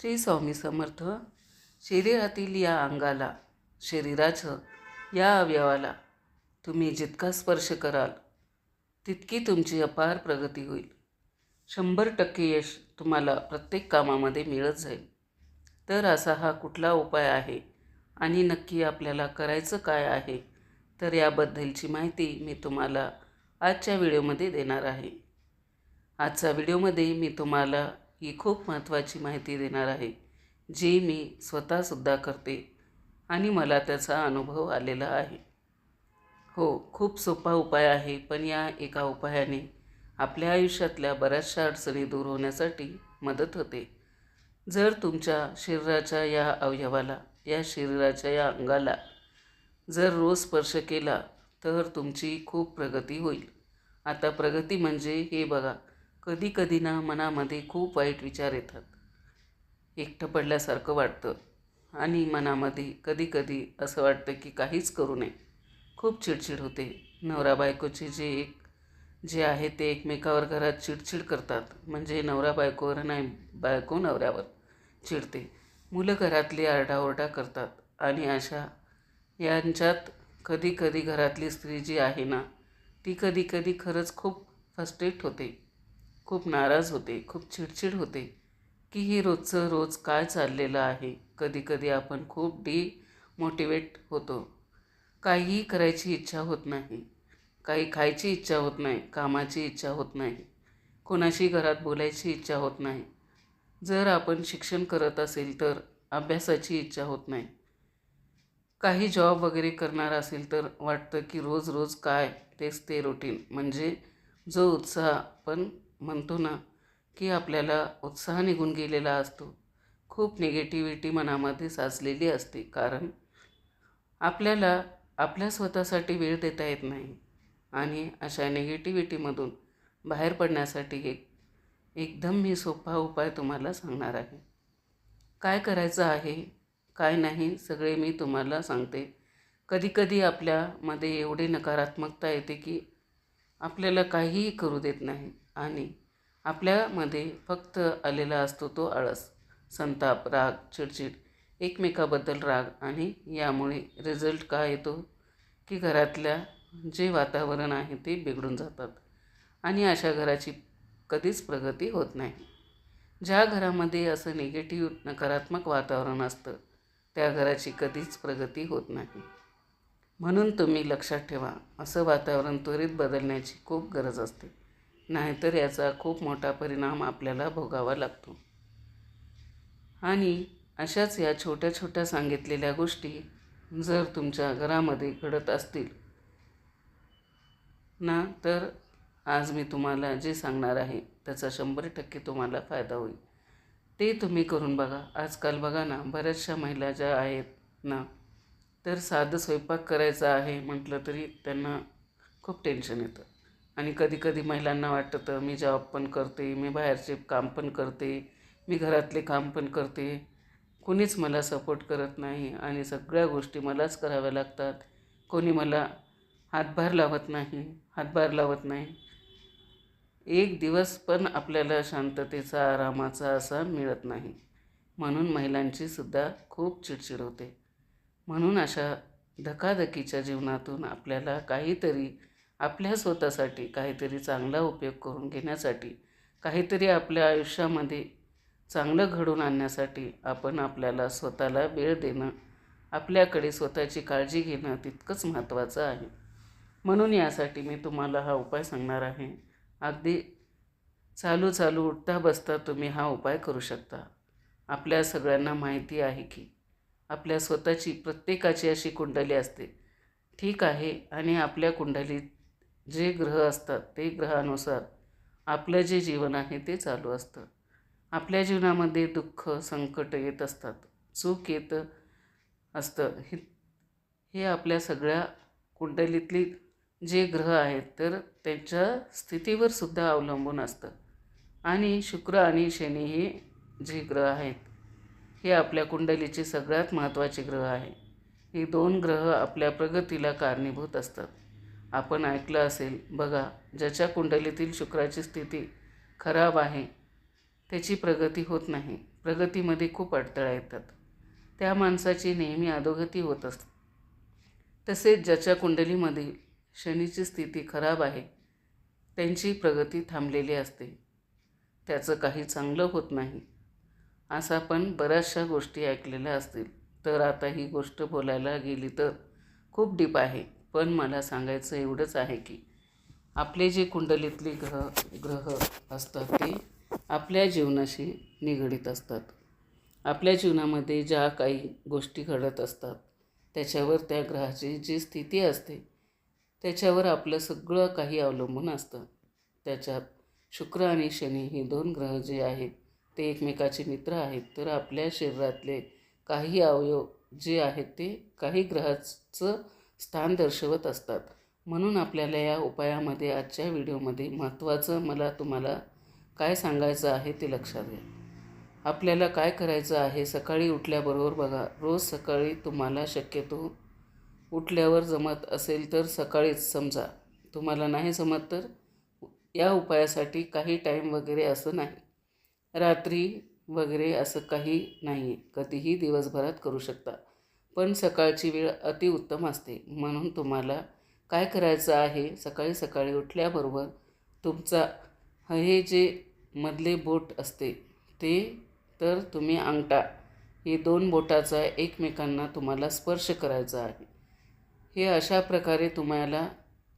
श्री स्वामी समर्थ शरीरातील या अंगाला शरीराचं या अवयवाला तुम्ही जितका स्पर्श कराल तितकी तुमची अपार प्रगती होईल. शंभर टक्के यश तुम्हाला प्रत्येक कामामध्ये मिळत जाईल. तर असा हा कुठला उपाय आहे आणि नक्की आपल्याला करायचं काय आहे तर याबद्दलची माहिती मी तुम्हाला आजच्या व्हिडिओमध्ये देणार आहे. आजच्या व्हिडिओमध्ये मी तुम्हाला ही खूप महत्त्वाची माहिती देणार आहे जी मी स्वतःसुद्धा करते आणि मला त्याचा अनुभव आलेला आहे. हो खूप सोपा उपाय आहे पण या एका उपायाने आपल्या आयुष्यातल्या बऱ्याचशा अडचणी दूर होण्यासाठी मदत होते. जर तुमच्या शरीराच्या या अवयवाला या शरीराच्या या अंगाला जर रोज स्पर्श केला तर तुमची खूप प्रगती होईल. आता प्रगती म्हणजे हे बघा कधी कधी ना मनामध्ये खूप वाईट विचार येतात. एकटं पडल्यासारखं वाटतं आणि मनामध्ये कधी कधी असं वाटतं की काहीच करू नये. खूप चिडचिड होते. नवरा बायकोचे जे एक जे आहे ते एकमेकावर घरात चिडचिड करतात. म्हणजे नवरा बायकोवर नाही बायको नवऱ्यावर चिडते. मुलं घरातली आरडाओरडा करतात आणि अशा यांच्यात कधी कधी घरातली स्त्री जी आहे ना ती कधी कधी खरंच खूप फस्ट्रेट होते. खूप नाराज होते खूप चिडचिड होते की हे रोजचं रोज काय चाललेलं आहे. कधी कधी आपण खूप डी मोटिवेट होतो. काहीही करायची इच्छा होत नाही. काही खायची इच्छा होत नाही कामाची इच्छा होत नाही कोणाशी घरात बोलायची इच्छा होत नाही. जर आपण शिक्षण करत असेल तर अभ्यासाची इच्छा होत नाही. काही जॉब वगैरे करणार असेल तर वाटतं की रोज रोज काय तेच ते रुटीन म्हणजे जो उत्साह आपण म्हणतो ना की आपल्याला उत्साह निघून गेलेला असतो. खूप निगेटिव्हिटी मनामध्ये साचलेली असते कारण आपल्याला आपल्या स्वतःसाठी वेळ देता येत नाही. आणि अशा निगेटिव्हिटीमधून बाहेर पडण्यासाठी एक एकदम मी सोपा उपाय तुम्हाला सांगणार आहे. काय करायचं आहे काय नाही सगळे मी तुम्हाला सांगते. कधीकधी आपल्यामध्ये एवढी नकारात्मकता येते की आपल्याला काहीही करू देत नाही. आणि आपल्यामध्ये फक्त आलेला असतो तो आळस संताप राग चिडचिड एकमेकाबद्दल राग आणि यामुळे रिझल्ट काय येतो? की घरातल्या जे वातावरण आहे ते बिघडून जातात आणि अशा घराची कधीच प्रगती होत नाही. ज्या घरामध्ये असं निगेटिव्ह नकारात्मक वातावरण असतं त्या घराची कधीच प्रगती होत नाही. म्हणून तुम्ही लक्षात ठेवा असं वातावरण त्वरित बदलण्याची खूप गरज असते. नाहीतर याचा खूप मोठा परिणाम आपल्याला भोगावा लागतो. आणि अशाच या छोट्या छोट्या सांगितलेल्या गोष्टी जर तुमच्या घरामध्ये घडत असतील. ना तर आज मी तुम्हाला जे सांगणार आहे त्याचा शंभर टक्के तुम्हाला फायदा होईल. ते तुम्ही करून बघा. आजकाल बघा ना बऱ्याचशा महिला ज्या आहेत ना तर साधं स्वयंपाक करायचा आहे म्हटलं तरी त्यांना खूप टेन्शन येतं. आणि कधी कधी महिलांना वाटतं मी जॉब पण करते मी बाहेरचे काम पण करते मी घरातले काम पण करते. कोणीच मला सपोर्ट करत नाही आणि सगळ्या गोष्टी मलाच कराव्या लागतात. कोणी मला हातभार लावत नाही हातभार लावत नाही. एक दिवस पण आपल्याला शांततेचा आरामाचा असा मिळत नाही. म्हणून महिलांची सुद्धा खूप चिडचिड होते. म्हणून अशा धकाधकीच्या जीवनातून आपल्याला काहीतरी आपल्या स्वतःसाठी काहीतरी चांगला उपयोग करून घेण्यासाठी काहीतरी आपल्या आयुष्यामध्ये चांगलं घडून आणण्यासाठी आपण आपल्याला स्वतःला वेळ देणं आपल्याकडे स्वतःची काळजी घेणं तितकंच महत्त्वाचं आहे. म्हणून यासाठी मी तुम्हाला हा उपाय सांगणार आहे. अगदी चालू चालू उठता बसता तुम्ही हा उपाय करू शकता. आपल्या सगळ्यांना माहिती आहे की आपल्या स्वतःची प्रत्येकाची अशी कुंडली असते. ठीक आहे आणि आपल्या कुंडलीत जे ग्रह असतात ते ग्रहानुसार आपलं जे जीवन आहे ते चालू असतं. आपल्या जीवनामध्ये दुःख संकट येत असतात. चूक येत असतं. हे हे आपल्या सगळ्या कुंडलीतली जे ग्रह आहेत तर त्यांच्या स्थितीवर सुद्धा अवलंबून असतं. आणि शुक्र आणि शनी हे जे ग्रह आहेत हे आपल्या कुंडलीचे सगळ्यात महत्त्वाचे ग्रह आहे. हे दोन ग्रह आपल्या प्रगतीला कारणीभूत असतात. आपण ऐकलं असेल बघा ज्याच्या कुंडलीतील शुक्राची स्थिती खराब आहे त्याची प्रगती होत नाही. प्रगतीमध्ये खूप अडथळा येतात. त्या माणसाची नेहमी अधोगती होत असते. तसेच ज्याच्या कुंडलीमध्ये शनीची स्थिती खराब आहे त्यांची प्रगती थांबलेली असते. त्याचं काही चांगलं होत नाही. असं आपण बऱ्याचशा गोष्टी ऐकलेल्या असतील. तर आता ही गोष्ट बोलायला गेली तर खूप डीप आहे. पण मला सांगायचं एवढंच आहे की आपले जे कुंडलीतले ग्रह ग्रह असतात ते आपल्या जीवनाशी निगडीत असतात. आपल्या जीवनामध्ये ज्या काही गोष्टी घडत असतात त्याच्यावर त्या ग्रहाची जी स्थिती असते त्याच्यावर आपलं सगळं काही अवलंबून असतं. त्याच्यात शुक्र आणि शनी हे दोन ग्रह जे आहेत ते एकमेकाचे मित्र आहेत. तर आपल्या शरीरातले काही अवयव जे आहेत ते काही ग्रहाचं स्थान दर्शवत असतात. म्हणून आपल्याला या उपायामध्ये आजच्या व्हिडिओमध्ये महत्त्वाचं मला तुम्हाला काय सांगायचं आहे ते लक्षात घ्या. आपल्याला काय करायचं आहे? सकाळी उठल्याबरोबर बघा रोज सकाळी तुम्हाला शक्यतो उठल्यावर जमत असेल तर सकाळीच समजा. तुम्हाला नाही जमत तर या उपायासाठी काही टाईम वगैरे असं नाही. रात्री वगैरे असं काही नाही कधीही दिवसभरात करू शकता. पण सकाळची वेळ अतिउत्तम असते. म्हणून तुम्हाला काय करायचं आहे? सकाळी सकाळी उठल्याबरोबर तुमचा हे जे मधले बोट असते ते तर तुम्ही अंगठा हे दोन बोटाचा एकमेकांना तुम्हाला स्पर्श करायचा आहे. हे अशा प्रकारे तुम्हाला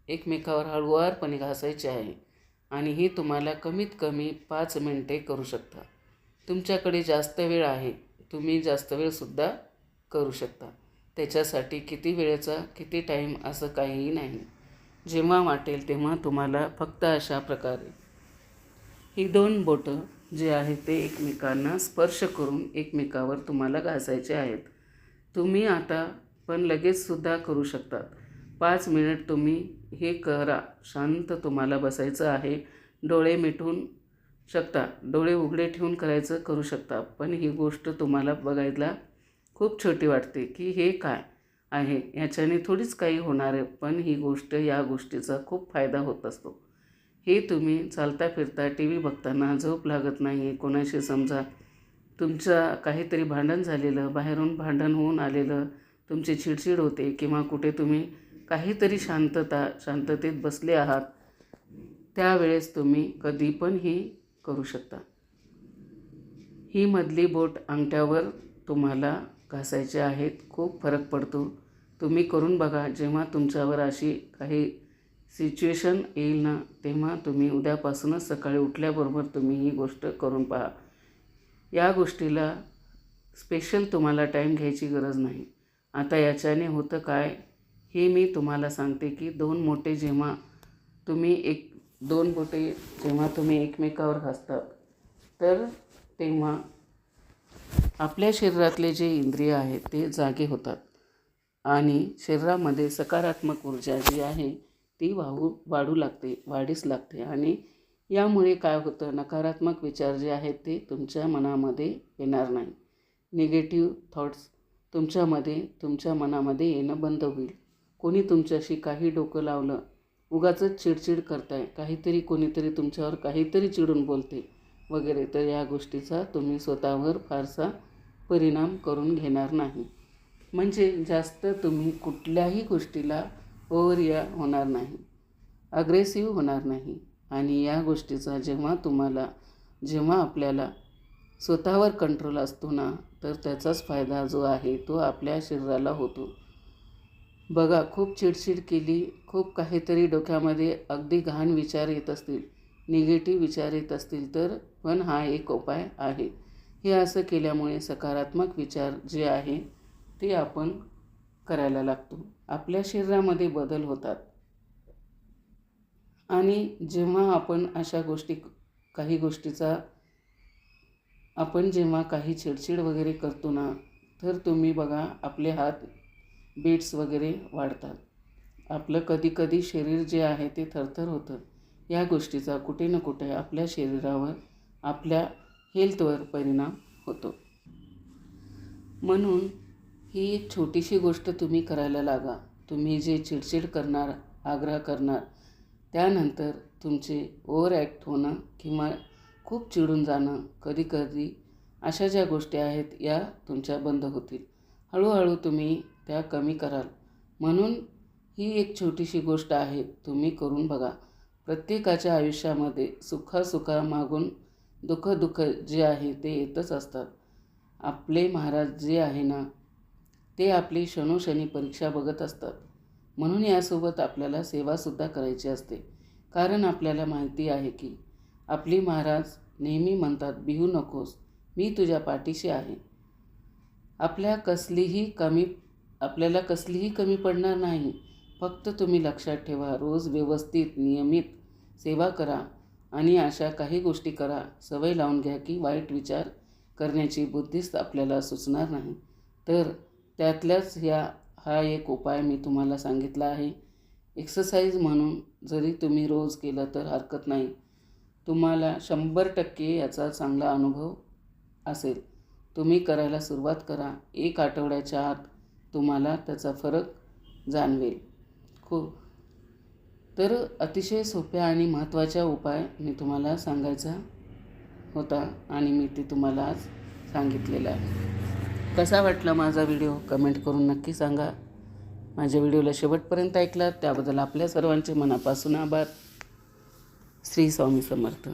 एकमेकावर हळुवारपणे घासायचे आहे आणि ही तुम्हाला कमीत कमी पाच मिनटे करू शकता तुमच्याकडे जास्त वेळ आहे. तुम्ही जास्त वेळसुद्धा करू शकता. त्याच्यासाठी किती वेळेचा किती टाईम असं काहीही नाही. जेव्हा वाटेल तेव्हा तुम्हाला फक्त अशा प्रकारे. ही दोन बोटं जे आहेत ते एकमेकांना स्पर्श करून एकमेकावर तुम्हाला घासायचे आहेत. तुम्ही आता पण लगेचसुद्धा करू शकतात. पाच मिनिट तुम्ही हे करा. शांत तुम्हाला बसायचं आहे. डोळे मिटून शकता. डोळे उघडे ठेवून करायचं करू शकता. पण ही गोष्ट तुम्हाला बघायला खूप छोटी वाटते की हे काय आहे? याच्याने थोडीच काही होणार आहे पण ही गोष्ट या गोष्टीचा खूप फायदा होत असतो. हे तुम्ही चालता फिरता टी व्ही बघताना झोप लागत नाही कोणाशी समजा तुमचं काहीतरी भांडण झालेलं बाहेरून भांडण होऊन आलेलं तुमची चिडचिड होते किंवा कुठे तुम्ही काहीतरी शांतता शांततेत बसले आहात त्यावेळेस तुम्ही कधी पण ही करू शकता. ही मधली बोट अंगठ्यावर तुम्हाला घासायचे आहेत. खूप फरक पडतो. तुम्ही करून बघा. जेव्हा तुमच्यावर अशी काही सिच्युएशन येईल ना तेव्हा तुम्ही उद्यापासूनच सकाळी उठल्याबरोबर तुम्ही ही गोष्ट करून पहा. या गोष्टीला स्पेशल तुम्हाला टाईम घ्यायची गरज नाही. आता याच्याने होतं काय? हे मी तुम्हाला सांगते की दोन मोठे जेव्हा तुम्ही एक दोन बोटे जेव्हा तुम्ही एकमेकावर घासतात तर तेव्हा आपल्या शरीरातले जे इंद्रिय आहेत ते जागे होतात. आणि शरीरामध्ये सकारात्मक ऊर्जा जी आहे ती वाहू वाढू लागते वाढीस लागते. आणि यामुळे काय होतं नकारात्मक विचार जे आहेत ते तुमच्या मनामध्ये येणार नाही. निगेटिव्ह थॉट्स तुमच्यामध्ये तुमच्या मनामध्ये येणं बंद होईल. कोणी तुमच्याशी काही डोकं लावलं उगाच चिडचिड करताय. काहीतरी कोणीतरी तुमच्यावर काहीतरी चिडून बोलते. वगैरे तर या गोष्टीचा तुम्ही स्वतःवर फारसा परिणाम करून घेणार नाही. म्हणजे जास्त तुम्ही कुठल्याही गोष्टीला ओव्हरिया होणार नाही. अग्रेसिव्ह होणार नाही. आणि या गोष्टीचा जेव्हा तुम्हाला जेव्हा आपल्याला स्वतःवर कंट्रोल असतो ना तर त्याचाच फायदा जो आहे तो आपल्या शरीराला होतो. बघा खूप चिडचिड केली खूप काहीतरी डोक्यामध्ये अगदी घाण विचार येत असतील. निगेटिव्ह विचार येत असतील तर पण हा एक उपाय आहे. हे असं केल्यामुळे सकारात्मक विचार जे आहे ते आपण करायला लागतो. आपल्या शरीरामध्ये बदल होतात. आणि जेव्हा आपण अशा गोष्टी काही गोष्टीचा आपण जेव्हा काही चिडचिड वगैरे करतो ना तर तुम्ही बघा आपले हात बीट्स वगैरे वाढतात. आपलं कधीकधी शरीर जे आहे ते थरथर होतं. या गोष्टीचा कुठे ना कुठे आपल्या शरीरावर आपल्या हेल्थवर परिणाम होतो. म्हणून ही एक छोटीशी गोष्ट तुम्ही करायला लागा. तुम्ही जे चिडचिड करणार आग्रह करणार त्यानंतर तुमचे ओव्हर ॲक्ट होणं किंवा खूप चिडून जाणं कधीकधी अशा ज्या गोष्टी आहेत या तुमच्या बंद होतील. हळूहळू तुम्ही त्या कमी कराल. म्हणून ही एक छोटीशी गोष्ट आहे तुम्ही करून बघा. प्रत्येकाच्या आयुष्यामध्ये सुखासुखामागून दुःख दुःख जे आहे ते येतच असतात. आपले महाराज जे आहे ना ते आपली क्षणोक्षणी परीक्षा बघत असतात. म्हणून यासोबत आपल्याला सेवासुद्धा करायची असते. कारण आपल्याला माहिती आहे की आपली महाराज नेहमी म्हणतात बिहू नकोस मी तुझ्या पाठीशी आहे. आपल्या कसलीही कमी आपल्याला कसलीही कमी पडणार नाही. फक्त तुम्ही लक्षात ठेवा रोज व्यवस्थित नियमित सेवा करा आणि अशा काही गोष्टी करा. सवय लावून घ्या की वाईट विचार करण्याची बुद्धीच आपल्याला सुचणार नाही. तर त्यातल्याच ह्या हा एक उपाय मी तुम्हाला सांगितला आहे. एक्सरसाइज म्हणून जरी तुम्ही रोज केलं तर हरकत नाही. तुम्हाला शंभर टक्के याचा चांगला अनुभव असेल. तुम्ही करायला सुरुवात करा. एक आठवड्याच्या आत तुम्हाला त्याचा फरक जाणवेल. हो तर अतिशय सोप्या आणि महत्त्वाच्या उपाय मी तुम्हाला सांगायचा होता आणि मी ते तुम्हाला आज सांगितलेलं आहे. कसा वाटला माझा व्हिडिओ? कमेंट करून नक्की सांगा. माझ्या व्हिडिओला शेवटपर्यंत ऐकलात त्याबद्दल आपल्या सर्वांचे मनापासून आभार. श्री स्वामी समर्थ.